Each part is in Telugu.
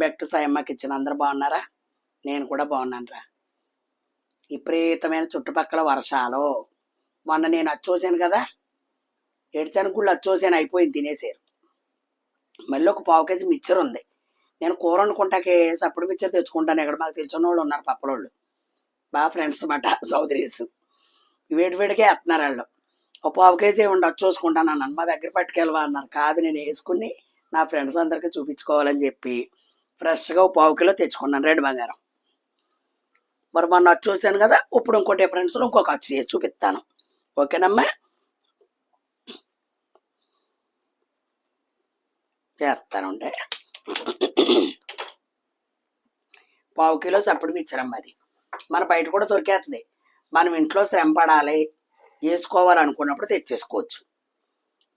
బ్యాక్ టు సాయమ్మ ఇచ్చిన అందరు బాగున్నారా? నేను కూడా బాగున్నాను రా విపరీతమైన చుట్టుపక్కల వర్షాలు. మొన్న నేను అచ్చోసాను కదా. ఏడ్చాను గుళ్ళు అచ్చోసాను అయిపోయింది తినేసారు. మళ్ళీ ఒక పావు కేజీ మిక్చర్ ఉంది. నేను కూర వండుకుంటాకే సప్పుడు మిక్చర్ తెచ్చుకుంటాను. ఇక్కడ మాకు తెలిసిన వాళ్ళు ఉన్నారు పప్పలోళ్ళు. బాగా ఫ్రెండ్స్ మాట సౌదరీస్. వేడివేడికే వేస్తున్నారు వాళ్ళు. ఒక పావు కేజీ ఉండి చూసుకుంటాను అన్నాను. మా దగ్గర పట్టుకెళ్ళవా అన్నారు. కాదు నేను వేసుకుని నా ఫ్రెండ్స్ అందరికీ చూపించుకోవాలని చెప్పి. ఫ్రెష్గా పావు కిలో తెచ్చుకున్నాను రెడ్ బంగారం. మరి మొన్న వచ్చి చూశాను కదా ఇప్పుడు ఇంకోటి డిఫరెన్స్లో ఇంకొక వచ్చి చేసి చూపిస్తాను. ఓకేనమ్మా? చేస్తానుండే పావు కిలో చప్పుడు మిచ్చరమ్మ అది. మన బయట కూడా దొరికేస్తుంది మనం ఇంట్లో శ్రమ పడాలి వేసుకోవాలనుకున్నప్పుడు తెచ్చేసుకోవచ్చు.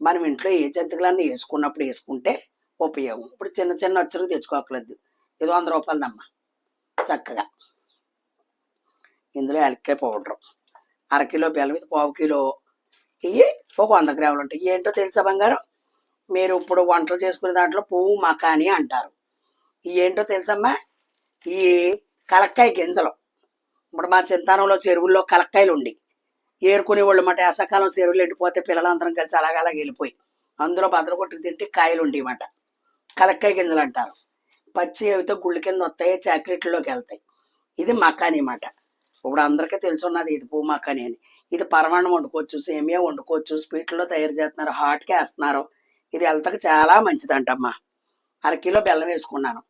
మనం ఇంట్లో ఏ జంతువులన్నీ వేసుకున్నప్పుడు వేసుకుంటే ఉపయోగం. ఇప్పుడు చిన్న చిన్న వచ్చరకు తెచ్చుకోకలేదు ఇది వంద రూపాయలదమ్మా. చక్కగా. ఇందులో ఎలక్కాయ పౌడర్. అరకిలో బెల్లం ఇది పావు కిలో. ఇవి ఒక వంద గ్రాములు ఉంటాయి. ఏంటో తెలుసా బంగారం? మీరు ఇప్పుడు వంటలు చేసుకునే దాంట్లో పువ్వు మకాని అంటారు. ఇవి ఏంటో తెలుసమ్మా? ఈ కలక్కాయ గింజలు. ఇప్పుడు మా చింతానంలో చెరువుల్లో కలక్కాయలు ఉండి ఏరుకునే వాళ్ళు మాట వేసవకాలం చెరువులు ఎండిపోతే పిల్లలందరం కలిసి అలాగలాగా వెళ్ళిపోయి అందులో భద్రకొట్టుకు తింటే కాయలు ఉండేమాట కలక్కాయ గింజలు అంటారు పచ్చి అవితో గుళ్ళు కింద వస్తాయి చాక్లెట్లోకి వెళ్తాయి. ఇది మకాని మాట. ఇప్పుడు అందరికీ తెలుసున్నది ఇది పువ్వు మకాని అని. ఇది పరమాణం వండుకోవచ్చు సేమియా వండుకోవచ్చు స్వీట్లో తయారు చేస్తున్నారు హాట్కి వేస్తున్నారు. ఇది హెల్త్కి చాలా మంచిదంటమ్మా. అర కిలో బెల్లం వేసుకున్నాను.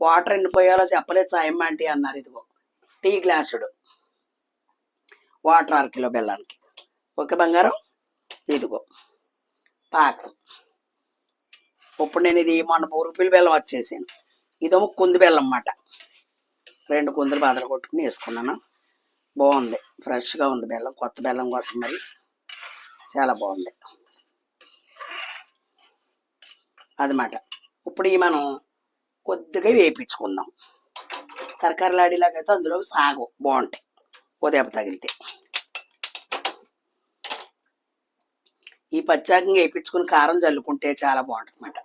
వాటర్ ఎన్ని పోయాలో చెప్పలేదు సాయమ్మ ఆంటీ అన్నారు ఇదిగో. టీ గ్లాసుడు. వాటర్ అర కిలో బెల్లానికి. ఓకే బంగారం? ఇదిగో. పాకం. ఇప్పుడు నేను ఇది మొన్న పూరుపిల్లి బెల్లం వచ్చేసాను ఇదేమో కుంది బెల్లం అన్నమాట. రెండు కుందులు బాధలు కొట్టుకుని వేసుకున్నాను. బాగుంది. ఫ్రెష్గా ఉంది బెల్లం. కొత్త బెల్లం కోసం మరి. చాలా బాగుంది. అదమాట ఇప్పుడు ఈ మనం కొద్దిగా వేపించుకుందాం కరకరలాడేలాగైతే అందులో సాగు బాగుంటాయి. ఉదయం తగిలితే. ఈ పచ్చాకంగా వేయించుకుని కారం చల్లుకుంటే చాలా బాగుంటుంది అన్నమాట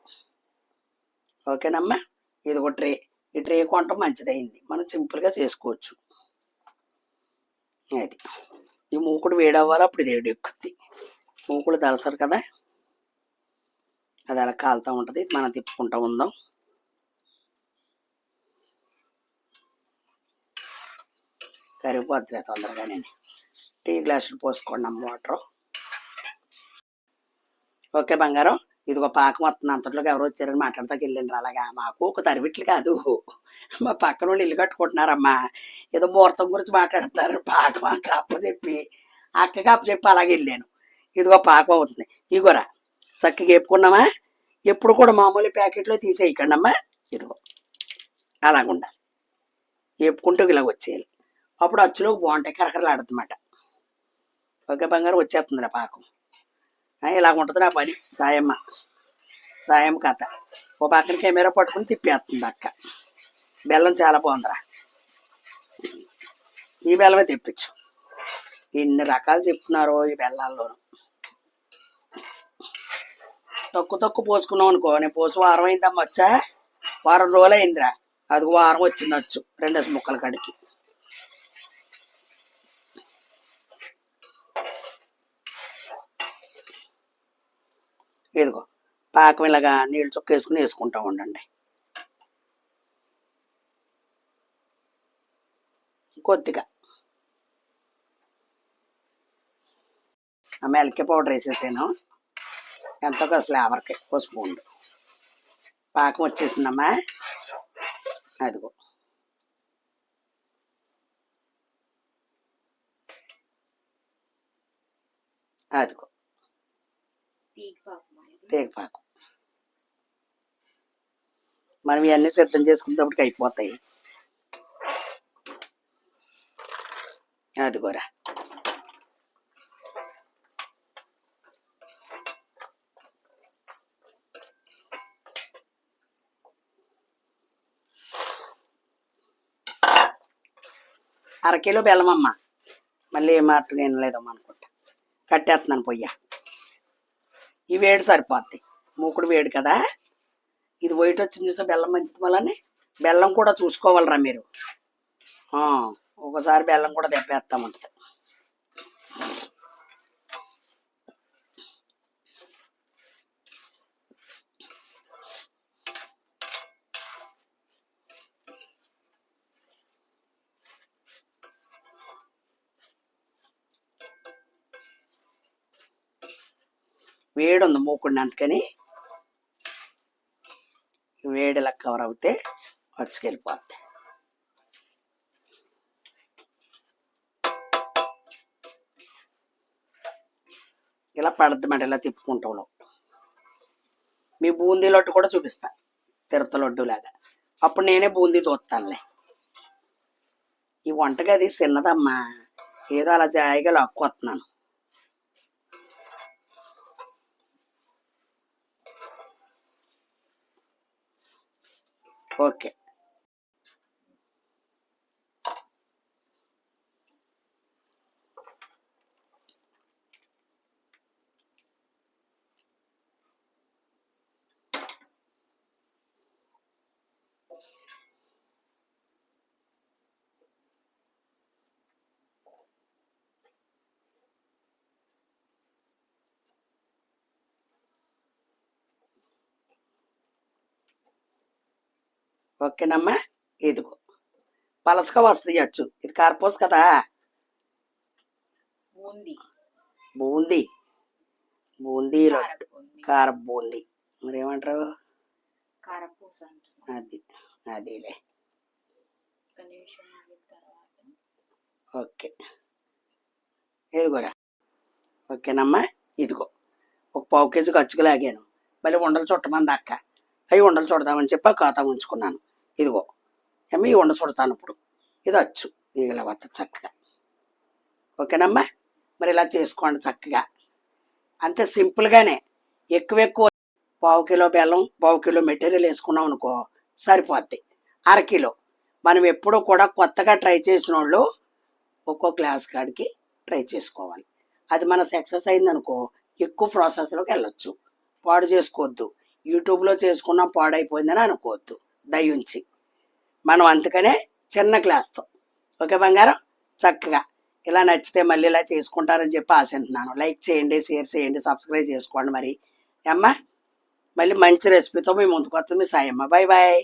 ఓకేనమ్మా? ఇది ఒక ట్రే. ఈ ట్రే కొనటం మంచిదైంది. మనం సింపుల్గా చేసుకోవచ్చు. అది. ఈ మూకుడు వేడవ్వాలి అప్పుడు ఇది వేడి ఎక్కుద్ది. మూకుడు దలసరు కదా? అది అలా కాలుతూ ఉంటుంది. మనం తిప్పుకుంటూ ఉందాం. కరిగిపోద్ది తొందరగానే. టీ గ్లాసులు పోసుకోండి అమ్మ వాటర్. ఓకే బంగారం. ఇదిగో పాకం వస్తుంది. అంతట్లోకి ఎవరు వచ్చారని మాట్లాడతాకి వెళ్ళిండ్రు. అలాగా మాకు ఒక తరివిట్లు కాదు. మా పక్కన వాళ్ళు ఇల్లు కట్టుకుంటున్నారమ్మా. ఏదో ముహూర్తం గురించి మాట్లాడుతున్నారు. పాకం అక్క అప్పు చెప్పి అక్కకి అప్ప చెప్పి అలాగే వెళ్ళాను. ఇదిగో పాకం అవుతుంది. ఇగోరా చక్కగా వేపుకున్నామా? ఎప్పుడు కూడా మామూలు ప్యాకెట్లో తీసేయకండి అమ్మా. ఇదిగో అలాగుండా వేపుకుంటూ ఇలా వచ్చేయాలి. అప్పుడు అచ్చులోకి బాగుంటాయి. కరకరలాడుతుందన్నమాట. ఓకే బంగారం వచ్చేస్తుందిలే పాకం. ఇలా ఉంటుంది నా పని. సాయమ్మ. సాయం కథ. ఓ పక్కన కెమెరా పట్టుకుని తిప్పేస్తుంది అక్క. బెల్లం చాలా బాగుందిరా. ఈ బెల్లమే తెప్పించు. ఎన్ని రకాలు చెప్తున్నారు ఈ బెల్లాల్లోనూ. తక్కువ తక్కువ పోసుకున్నాం అనుకో నేను పోసి వారం అయిందమ్మా వచ్చా? వారం రోజులు అయిందిరా అది వారం వచ్చింది వచ్చు రెండేసి ముక్కల కడికి ఇదిగో పాకం ఇలాగా నీళ్ళు చుక్క వేసుకుని వేసుకుంటా ఉండండి. కొద్దిగా. ఆ మెల్కి పౌడర్ వేసేసాను. ఎంతో కదా ఫ్లేవర్కి ఒక స్పూన్. పాకం వచ్చేసిందమ్మా. అదిగో. అదిగో. తేగపాకు మనం ఇవన్నీ సిద్ధం చేసుకునేటప్పటికి అయిపోతాయి. అదిగోరా. అరకిలో బెల్లమమ్మ. మళ్ళీ ఏ మాట వినలేదమ్మా అనుకుంటా. కట్టేస్తున్నాను పొయ్య. ఈ వేడి సరిపోద్ది. మూకుడు వేడి కదా. ఇది వైట్ వచ్చింది చూసా బెల్లం మంచిది మళ్ళీ బెల్లం కూడా చూసుకోవాలరా మీరు. ఒకసారి బెల్లం కూడా తెప్పేస్తామంట. వేడి ఉంది మూకుండా అందుకని వేడి ఇలా కవర్ అవుతే వచ్చుకెళ్ళిపోద్ది ఇలా పడద్దమాట ఇలా తిప్పుకుంటాం మీ బూందీ లడ్డు కూడా చూపిస్తా తిరుపతి లడ్డు లాగా. అప్పుడు నేనే బూందీ తోస్తానులే ఈ వంటగది చిన్నదమ్మా ఏదో అలా జాయిగా లాక్కొస్తున్నాను ఓకే ఓకేనమ్మా ఇదిగో. పలసగా వస్తుంది అచ్చు. ఇది కార్పోస్ కదా? బూందీ. బూందీ. బూందీ లడ్డు కార బూందీ. మరి ఏమంటారు కారపూస అది అదేలే. ఓకే. ఇదిగోరా. ఓకేనమ్మా ఇదిగో. ఒక పావు కేజీ ఖర్చుకు లాగాను. మళ్ళీ ఉండలు చుట్టమంది అక్క. అవి ఉండలు చూడదామని చెప్పి ఆ ఖాతా ఉంచుకున్నాను. ఇదిగో ఏమో ఈ ఉండ చూడతాను ఇప్పుడు. ఇది వచ్చు ఈగల వత్త చక్కగా. ఓకేనమ్మా? మరి ఇలా చేసుకోండి చక్కగా. అంతే సింపుల్గానే. ఎక్కువ ఎక్కువ పావు కిలో బెల్లం పావు కిలో మెటీరియల్ వేసుకున్నాం అనుకో సరిపోద్ది. అరకిలో మనం ఎప్పుడూ కూడా కొత్తగా ట్రై చేసిన వాళ్ళు ఒక్కో క్లాస్ కాడికి ట్రై చేసుకోవాలి. అది మన సక్సెస్ అయిందనుకో ఎక్కువ ప్రాసెస్లోకి వెళ్ళొచ్చు. పాడు చేసుకోవద్దు. యూట్యూబ్లో చేసుకున్నాం పాడైపోయిందని అనుకోవద్దు. దయుంచి. మనం అందుకనే చిన్న క్లాస్తో. ఓకే బంగారం? చక్కగా. ఇలా నచ్చితే మళ్ళీ ఇలా చేసుకుంటారని చెప్పి ఆశిస్తున్నాను లైక్ చేయండి షేర్ చేయండి సబ్స్క్రైబ్ చేసుకోండి మరి. అమ్మా మళ్ళీ మంచి రెసిపీతో మీ ముందుకు వస్తుంది మీ సాయమ్మ. Bye bye